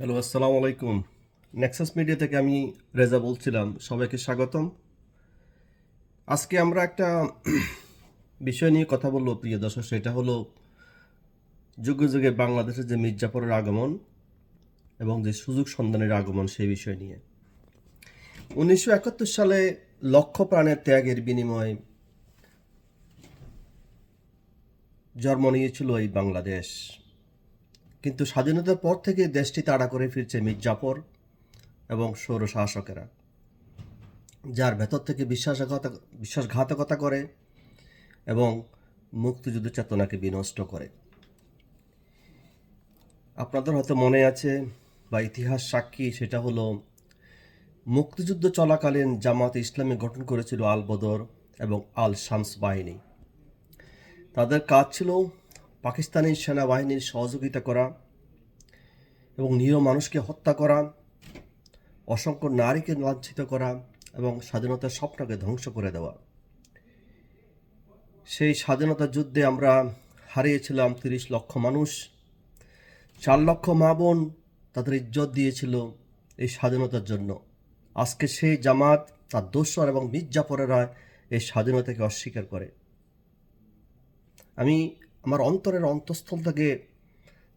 Hello, আসসালামু আলাইকুম। Nexus media থেকে আমি রেজা বলছিলাম, সবাইকে স্বাগতম। আজকে আমরা একটা বিষয় নিয়ে কথা বলব, প্রিয় দর্শক, সেটা হলো যুগে যুগে বাংলাদেশের যে মির্জাপুরের আগমন এবং যে সুযোগ সন্ধানের আগমন সেই বিষয় নিয়ে। উনিশশো একাত্তর সালে লক্ষ প্রাণের ত্যাগের বিনিময়ে জন্ম নিয়েছিল এই বাংলাদেশ। কিন্তু স্বাধীনতার পর থেকে দেশটি তাড়া করে ফিরছে মির্জাফর এবং সৌর শাসকেরা, যার ভেতর থেকে বিশ্বাসঘাতক বিশ্বাসঘাতকতা করে এবং মুক্তিযুদ্ধ চেতনাকে বিনষ্ট করে। আপনাদের হয়তো মনে আছে বা ইতিহাস সাক্ষী সেটা হলো, মুক্তিযুদ্ধ চলাকালীন জামাত ইসলামী গঠন করেছিল আল বদর এবং আল শামস বাহিনী। তাদের কাজ ছিল পাকিস্তানি সেনাবাহিনীর সহযোগিতা করা এবং নিরীহ মানুষকে হত্যা করা, অসংখ্য নারীকে লাঞ্ছিত করা এবং স্বাধীনতার স্বপ্নকে ধ্বংস করে দেওয়া। সেই স্বাধীনতা যুদ্ধে আমরা হারিয়েছিলাম তিরিশ লক্ষ মানুষ, চার লক্ষ মা বোন তাদের ইজ্জত দিয়েছিল এই স্বাধীনতার জন্য। আজকে সেই জামাত, তার দোসর এবং মির্জাপরেরা এই স্বাধীনতাকে অস্বীকার করে। আমি আমার অন্তরের অন্তঃস্থল থেকে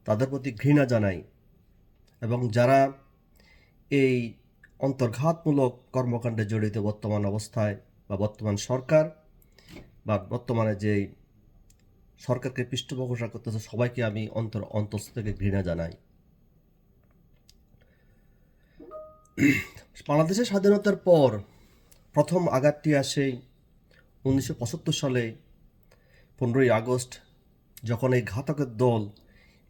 তাদের প্রতি ঘৃণা জানাই এবং যারা এই অন্তর্ঘাতমূলক কর্মকাণ্ডে জড়িত বর্তমান অবস্থায় বা বর্তমান সরকার বা বর্তমানে যে সরকারকে পৃষ্ঠপোষকতা করতেছে, সবাইকে আমি অন্তর অন্তঃস্থ থেকে ঘৃণা জানাই। বাংলাদেশের স্বাধীনতার পর প্রথম আঘাতটি আসে উনিশশো পঁচাত্তর সালে, পনেরোই আগস্ট যখন এই ঘাতকের দল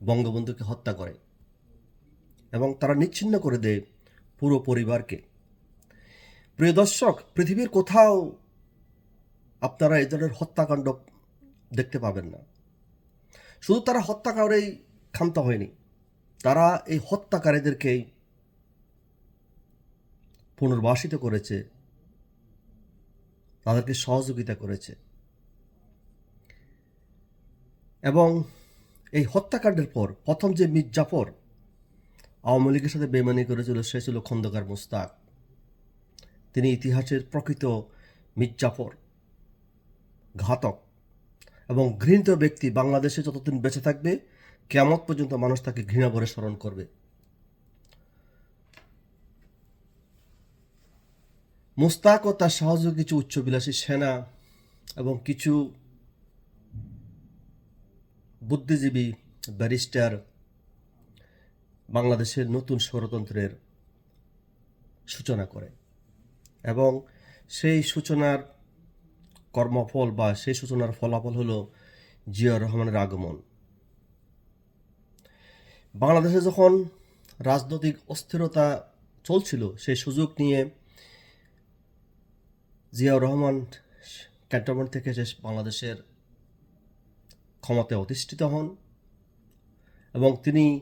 বঙ্গবন্ধুকে হত্যা করে এবং তারা নিচ্ছিন্ন করে দেয় পুরো পরিবারকে। প্রিয় দর্শক, পৃথিবীর কোথাও আপনারা এই ধরনের হত্যাকাণ্ড দেখতে পাবেন না। শুধু তারা হত্যাকারেই ক্ষান্ত হয়নি, তারা এই হত্যাকারীদেরকেই পুনর্বাসিত করেছে, তাদেরকে সহযোগিতা করেছে। এবং এই হত্যাকাণ্ডের পর, প্রথম যে মির্জাফর আওয়ামী লীগের সাথে বেমানি করেছিল সে ছিল খন্দকার মুস্তাক। তিনি ইতিহাসের প্রকৃত মির্জাফর ঘাতক এবং ঘৃণিত ব্যক্তি। বাংলাদেশে যতদিন বেঁচে থাকবে কেমন পর্যন্ত মানুষ তাকে ঘৃণা করে স্মরণ করবে। মুস্তাক ও তার সহযোগী কিছু উচ্চবিলাসী সেনা এবং কিছু বুদ্ধিজীবী ব্যারিস্টার বাংলাদেশের নতুন ষড়যন্ত্রের সূচনা করে। এবং সেই সূচনার কর্মফল বা সেই সূচনার ফলাফল হলো জিয়াউর রহমানের আগমন। বাংলাদেশে যখন রাজনৈতিক অস্থিরতা চলছিল, সেই সুযোগ নিয়ে জিয়াউর রহমান ক্যান্টনমেন্ট থেকে শেষ বাংলাদেশের ক্ষমতায় অধিষ্ঠিত হন এবং তিনি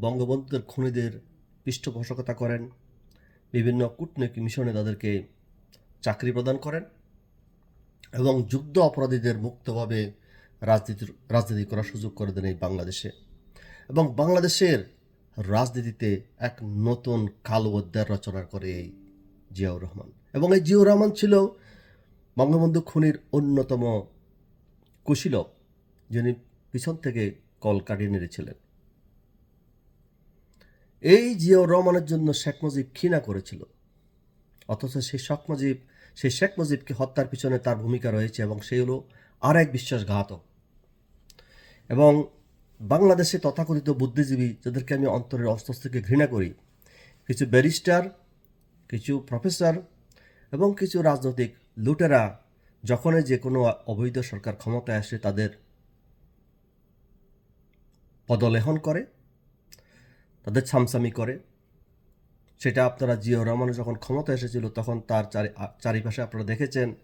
বঙ্গবন্ধুদের খুনিদের পৃষ্ঠপোষকতা করেন। বিভিন্ন কূটনৈতিক মিশনে তাদেরকে চাকরি প্রদান করেন এবং যুদ্ধ অপরাধীদের মুক্তভাবে রাজনীতি রাজনীতি করার সুযোগ করে দেন এই বাংলাদেশে। এবং বাংলাদেশের রাজনীতিতে এক নতুন কালো অধ্যায় রচনা করে এই জিয়াউর রহমান। এবং এই জিয়াউর রহমান ছিল বঙ্গবন্ধু খুনির অন্যতম কুশীলক যিনি পিছন থেকে কল কাটিয়ে নেড়েছিলেন। এই জিয়াউর রহমানের জন্য শেখ মুজিব ঘৃণা করেছিল। অথচ সেই শেখ মুজিব, সেই শেখ মুজিবকে হত্যার পিছনে তার ভূমিকা রয়েছে এবং সেই হলো আর এক বিশ্বাসঘাতক। এবং বাংলাদেশে তথাকথিত বুদ্ধিজীবী যাদেরকে আমি অন্তরের অস্তস থেকে ঘৃণা করি, কিছু ব্যারিস্টার, কিছু প্রফেসর এবং কিছু রাজনৈতিক লুটেরা, যখনই যে কোনো অবৈধ সরকার ক্ষমতায় আসে তাদের পদলেহন করে, তাদের ছামছামি করে। সেটা আপনারা জিও রহমান যখন ক্ষমতা এসেছিল, তখন তার চারি, চারিপাশে আপনারা দেখেছেন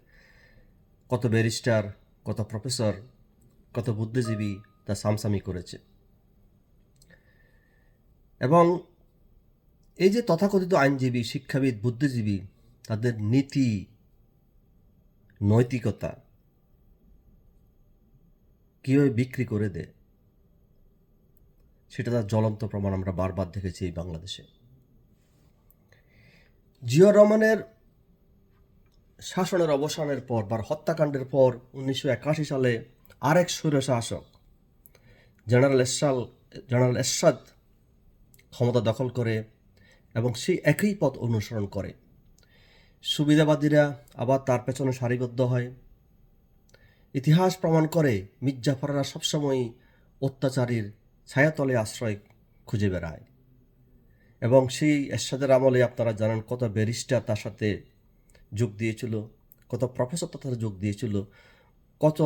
কত ব্যারিস্টার, কত প্রফেসর, কত বুদ্ধিজীবী তা সামসামি করেছে। এবং এই যে তথাকথিত আইনজীবী, শিক্ষাবিদ, বুদ্ধিজীবী, তাদের নীতি, নৈতিকতা কীভাবে বিক্রি করে দেয়? সেটা তার জ্বলন্ত প্রমাণ আমরা বারবার দেখেছি এই বাংলাদেশে। জিয়া রহমানের শাসনের অবসানের পর বা হত্যাকাণ্ডের পর উনিশশো একাশি সালে আরেক স্বৈরশাসক, জেনারেল এরশাল, জেনারেল এরশাদ ক্ষমতা দখল করে এবং সেই একই পথ অনুসরণ করে। সুবিধাবাদীরা আবার তার পেছনে সারিবদ্ধ হয়। ইতিহাস প্রমাণ করে মির্জাফররা সবসময়ই অত্যাচারীর ছায়াতলে আশ্রয় খুঁজে বেড়ায়। এবং সেই এরশাদের আমলে আপনারা জানেন কত ব্যারিস্টার তার সাথে যোগ দিয়েছিল, কত প্রফেসর তার সাথে যোগ দিয়েছিল, কত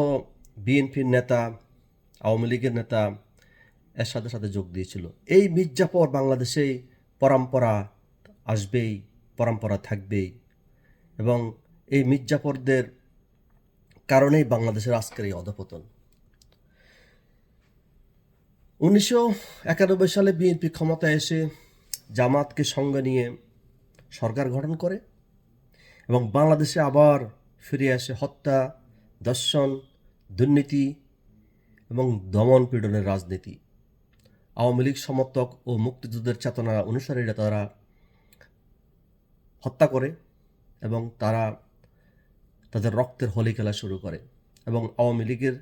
বিএনপির নেতা, আওয়ামী লীগের নেতা এরশাদের সাথে যোগ দিয়েছিল। এই মির্জাফর বাংলাদেশেই পরম্পরা আসবেই, পরম্পরা থাকবেই। এবং এই মির্জাফরদের কারণেই বাংলাদেশের আজকের এই অধপতন। উনিশশো একানব্বই সালে বিএনপি ক্ষমতায় এসে জামাতকে সঙ্গে নিয়ে সরকার গঠন করে এবং বাংলাদেশে আবার ফিরে আসে হত্যা দর্শন দুর্নীতি এবং দমন পীড়নের রাজনীতি। আওয়ামী লীগ সমর্থক ও মুক্তিযুদ্ধের চেতনা অনুসারীরা তারা হত্যা করে এবং তারা তাদের রক্তের হোলি খেলা শুরু করে এবং আওয়ামী লীগের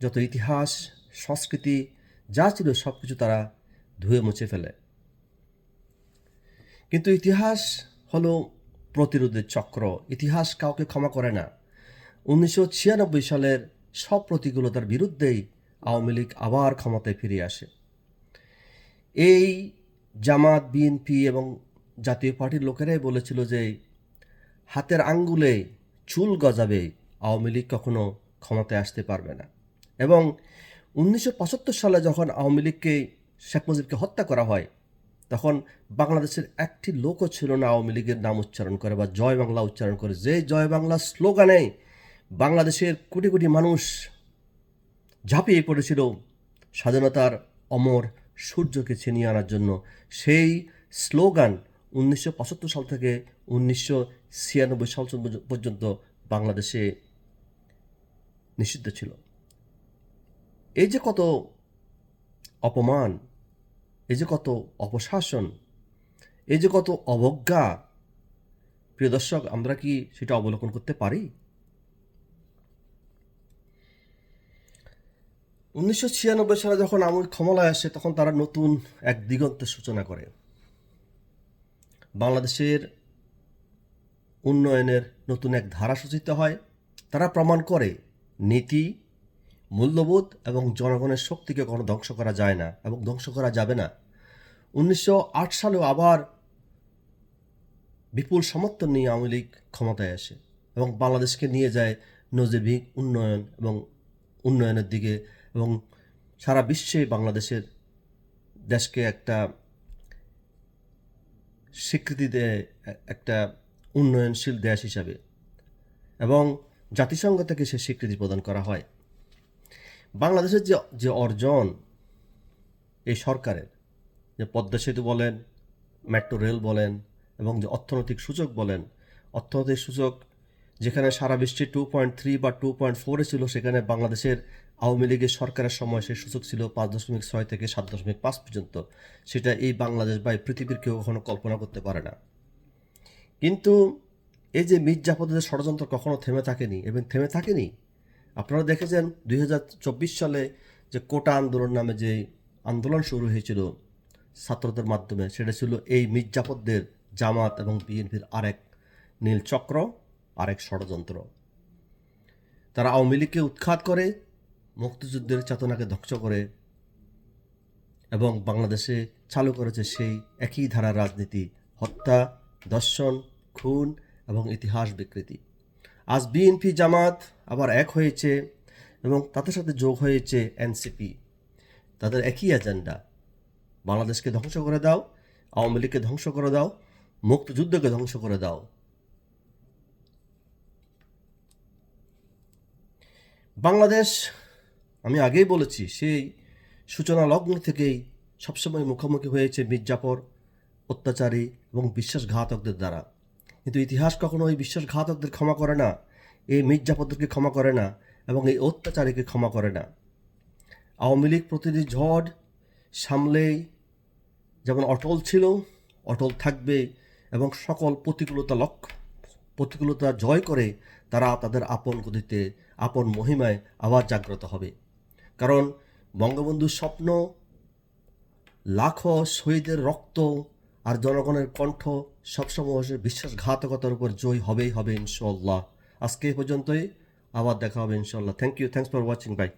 যত ইতিহাস, সংস্কৃতি যা ছিল সব কিছু তারা ধুয়ে মুছে ফেলে। কিন্তু ইতিহাস হলো প্রতিরোধের চক্র। ইতিহাস কাউকে ক্ষমা করে না। উনিশশো ছিয়ানব্বই সালের সব প্রতিকূলতার বিরুদ্ধেই আওয়ামী লীগ আবার ক্ষমতায় ফিরে আসে। এই জামাত, বিএনপি এবং জাতীয় পার্টির লোকেরাই বলেছিল যে হাতের আঙ্গুলে চুল গজাবে আওয়ামী লীগ কখনো ক্ষমতায় আসতে পারবে না। এবং উনিশশো পঁচাত্তর সালে যখন আওয়ামী লীগকে শেখ মুজিবকে হত্যা করা হয়, তখন বাংলাদেশের একটি লোকও ছিল না আওয়ামী লীগের নাম উচ্চারণ করে বা জয় বাংলা উচ্চারণ করে। যে জয় বাংলা স্লোগানে বাংলাদেশের কোটি কোটি মানুষ ঝাঁপিয়ে পড়েছিল, স্বাধীনতার অমর সূর্যকে ছিনিয়ে আনার জন্য। সেই স্লোগান উনিশশো পঁচাত্তর সাল থেকে উনিশশো ছিয়ানব্বই সাল পর্যন্ত বাংলাদেশে নিষিদ্ধ ছিল। এই যে কত অপমান, এই যে কত অপশাসন, এই যে কত অবজ্ঞা, প্রিয় দর্শক, আমরা কি সেটা অবলোকন করতে পারি? উনিশশো ছিয়ানব্বই সালে যখন আমল ক্ষমতায় আসে, তখন তারা নতুন এক দিগন্তের সূচনা করে। বাংলাদেশের উন্নয়নের নতুন এক ধারা সূচিত হয়। তারা প্রমাণ করে নীতি মূল্যবোধ এবং জনগণের শক্তিকে কোনো ধ্বংস করা যায় না এবং ধ্বংস করা যাবে না। উনিশশো আট সালেও আবার বিপুল সমর্থন নিয়ে আওয়ামী লীগ ক্ষমতায় আসে এবং বাংলাদেশকে নিয়ে যায় নজিবিক উন্নয়ন এবং উন্নয়নের দিকে এবং সারা বিশ্বে বাংলাদেশের দেশকে একটা স্বীকৃতি দেয় একটা উন্নয়নশীল দেশ হিসাবে এবং জাতিসংঘ থেকে সে স্বীকৃতি প্রদান করা হয়। বাংলাদেশের যে যে অর্জন এই সরকারের, যে পদ্মা সেতু বলেন, মেট্রো রেল বলেন, এবং যে অর্থনৈতিক সূচক বলেন, অর্থনৈতিক সূচক যেখানে সারা বিশ্বে টু পয়েন্ট থ্রি বা টু পয়েন্ট ফোরে ছিল, সেখানে বাংলাদেশের আওয়ামী লীগের সরকারের সময় সেই সূচক ছিল পাঁচ দশমিক ছয় থেকে সাত দশমিক পাঁচ পর্যন্ত। সেটা এই বাংলাদেশ বা এই পৃথিবীর কেউ কখনো কল্পনা করতে পারে না। কিন্তু এই যে মির্জাফরদের ষড়যন্ত্র কখনো থেমে থাকেনি, এবং থেমে থাকেনি আপনারা দেখেছেন দুই হাজার চব্বিশ সালে যে কোটা আন্দোলন নামে যে আন্দোলন শুরু হয়েছিল ছাত্রদের মাধ্যমে, সেটা ছিল এই মির্জাফরদের জামাত এবং বিএনপির আরেক নীল চক্র, আরেক ষড়যন্ত্র। তারা আওয়ামী লীগকে উৎখাত করে, মুক্তিযুদ্ধের চেতনাকে ধ্বংস করে এবং বাংলাদেশে চালু করেছে সেই একই ধারার রাজনীতি, হত্যা, দর্শন, খুন এবং ইতিহাস বিকৃতি। আজ বিএনপি জামাত আবার এক হয়েছে এবং তাদের সাথে যোগ হয়েছে এনসিপি। তাদের একই এজেন্ডা। বাংলাদেশকে ধ্বংস করে দাও, আওয়ামী লীগকে ধ্বংস করে দাও, মুক্তিযুদ্ধকে ধ্বংস করে দাও। বাংলাদেশ, আমি আগেই বলেছি, সেই সূচনা লগ্ন থেকেই সবসময় মুখোমুখি হয়েছে মির্জাফর অত্যাচারী এবং বিশ্বাসঘাতকদের দ্বারা। কিন্তু ইতিহাস কখনো ওই বিশ্বাসঘাতকদের ক্ষমা করে না, এই মির্জাফরদেরকে ক্ষমা করে না এবং এই অত্যাচারীকে ক্ষমা করে না। আওয়ামী লীগ প্রতিটি ঝড় সামলেই যেমন অটল ছিল, অটল থাকবে এবং সকল প্রতিকূলতা লক্ষ্য প্রতিকূলতা জয় করে তারা তাদের আপন গতিতে, আপন মহিমায় আবার জাগ্রত হবে। কারণ বঙ্গবন্ধুর স্বপ্ন, লাখো শহীদের রক্ত আর জনগণের কণ্ঠ সবসময় বিশ্বাসঘাতকতার উপর জয় হবেই হবে ইনশাল্লাহ আজকে এই পর্যন্তই। আবার দেখা হবে ইনশাল্লাহ thank you thanks for watching bye